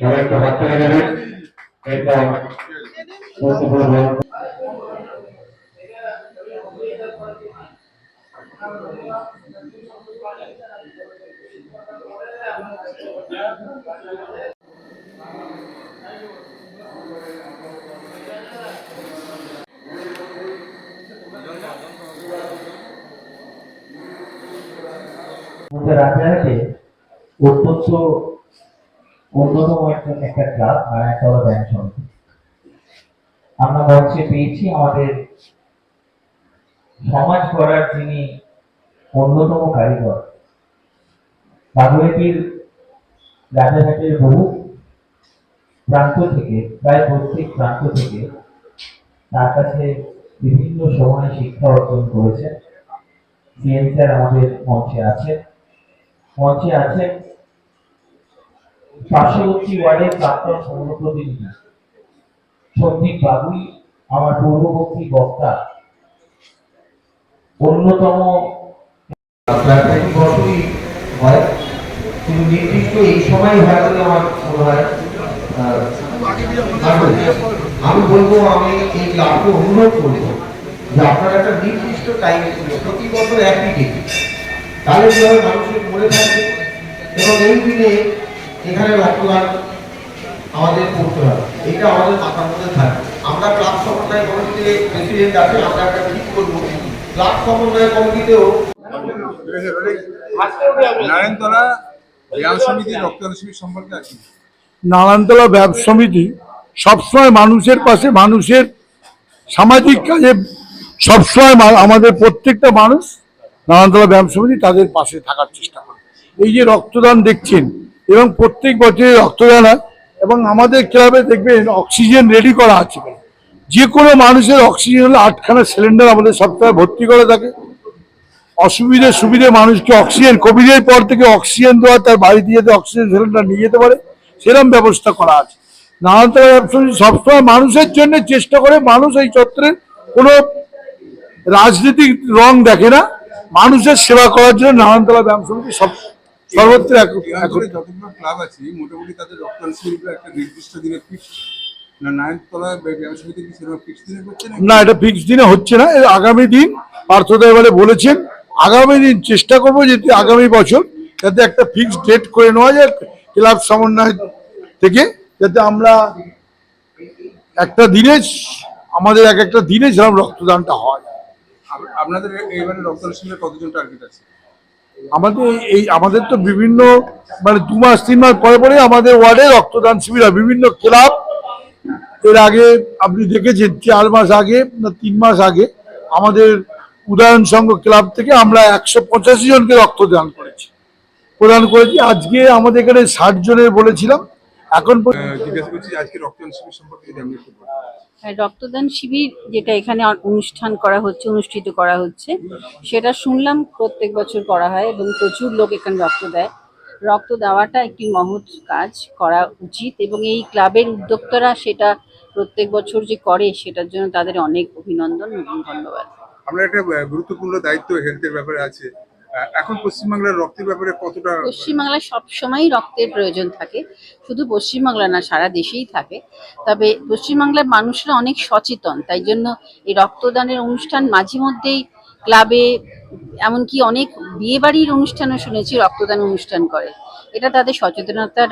সবাই একটু হাত থেকে দেবেন এরপর বসে পড়বো আমাদের রাজধানীতে অত্যন্ত অন্যতম একটা একটা ক্লাব ব্যাংক সমিতি। আমরা মঞ্চে পেয়েছি আমাদের সমাজ যিনি অন্যতম কারিগর বাগুয়েটির রাজাঘাটের বহু প্রান্ত থেকে, প্রায় প্রত্যেক প্রান্ত থেকে তার কাছে বিভিন্ন সময়ে শিক্ষা অর্জন করেছেন। স্যার আমাদের মঞ্চে আছেন। মঞ্চে আছেন পার্শ্ববর্তী ওয়ার্ডের প্রাক্তন পৌর সন্দীপ বাবুই, আমার পূর্ববর্তী বক্তা। অন্যতম বছরই হয়। কিন্তু নির্দিষ্ট এই সময় হয় বলে আমার মনে হয় আমি বলব, আমি এই ক্লাবকে অনুরোধ করব যে আপনারা একটা নির্দিষ্ট টাইম প্রতি বছর একই দিন তাহলে কি মানুষের মনে থাকবে। এবং এই দিনে এখানে রক্তদান আমাদের করতে হবে। এটা আমাদের মাথার মধ্যে থাকবে আমরা ক্লাব সমন্বয় কমিটিতে প্রেসিডেন্ট আছে আমরা একটা ঠিক করব। ক্লাব সমন্বয় কমিটিতেও নারায়ণতলা ব্যায়াম সমিতি রক্তদান শিবির সম্পর্কে আছে নারায়ণতলা ব্যব সমিতি সবসময় মানুষের পাশে মানুষের সামাজিক কাজে সবসময় আমাদের প্রত্যেকটা মানুষ নারায়ণতলা ব্যায়াম সমিতি তাদের পাশে থাকার চেষ্টা করে। এই যে রক্তদান দেখছেন এবং প্রত্যেক বছরে রক্তদান হয় এবং আমাদের ক্লাবে দেখবেন অক্সিজেন রেডি করা আছে যে কোনো মানুষের অক্সিজেন হলে আটখানা সিলিন্ডার আমাদের সপ্তাহে ভর্তি করে থাকে। অসুবিধে সুবিধে মানুষকে অক্সিজেন কোভিডের পর থেকে অক্সিজেন দেওয়া, তার বাড়িতে যেতে অক্সিজেন সিলিন্ডার নিয়ে যেতে পারে। সেরকম ব্যবস্থা করা আছে। ব্যবসায়ী সবসময় মানুষের জন্য চেষ্টা করে মানুষ এই চত্বরের কোনো রাজনীতিক রং দেখে না। মানুষের সেবা করার জন্য নানানতলা ব্যায়াম সমিতি সব সর্বত্র এই যতগুলো ক্লাব আছে মোটামুটি তাদের রক্তদান শিবিরগুলো একটা নির্দিষ্ট দিনে ফিক্স না এটা ফিক্স দিনে হচ্ছে না। আগামী দিন পার্থদা এবারে বলেছেন আগামী দিন চেষ্টা করব যাতে আগামী বছর যাতে একটা ফিক্স ডেট করে নেওয়া যায় ক্লাব সমন্বয় থেকে যাতে আমরা একটা দিনে আমাদের এক একটা দিনে যেরকম রক্তদানটা হয়। আপ- আপনাদের এইবারে রক্তদান শিবিরে কতজন টার্গেট আছে? আমাদের এই আমাদের তো বিভিন্ন মানে দু মাস, তিন মাস পরে পরে আমাদের ওয়ার্ডে রক্তদান শিবির হয়। বিভিন্ন ক্লাব, এর আগে আপনি দেখেছেন, চার মাস আগে না তিন মাস আগে আমাদের উদয়ন সংঘ ক্লাব থেকে আমরা একশো পঁচাশি জনকে রক্তদান করেছি। প্রদান করেছি। আজকে আমাদের এখানে ষাট জনের বলেছিলাম এখন জিজ্ঞাসা করছি আজকে রক্তদান শিবির সম্পর্কে যদি আপনি একটু বলেন। হ্যাঁ, রক্তদান শিবির যেটা এখানে অনুষ্ঠান করা হচ্ছে অনুষ্ঠিত করা হচ্ছে সেটা শুনলাম প্রত্যেক বছর করা হয় এবং প্রচুর লোক এখানে রক্ত দেয়। রক্ত দেওয়াটা একটি মহৎ কাজ করা উচিত এবং এই ক্লাবের উদ্যোক্তারা সেটা প্রত্যেক বছর যে করে সেটার জন্য তাদের অনেক অভিনন্দন এবং ধন্যবাদ। আমরা একটা গুরুত্বপূর্ণ দায়িত্ব হেলথের ব্যাপারে আছে। এখন পশ্চিমবাংলার রক্তের ব্যাপারে কতটা পশ্চিমবাংলায় সবসময়ই রক্তের প্রয়োজন থাকে। শুধু পশ্চিমবাংলা না, সারা দেশেই থাকে। তবে পশ্চিমবাংলার মানুষরা অনেক সচেতন, তাই জন্য এই রক্তদানের অনুষ্ঠান মাঝে মধ্যেই ক্লাবে, এমনকি অনেক বিয়েবাড়ির অনুষ্ঠানও শুনেছি, রক্তদান অনুষ্ঠান করে। এটা তাদের সচেতনতার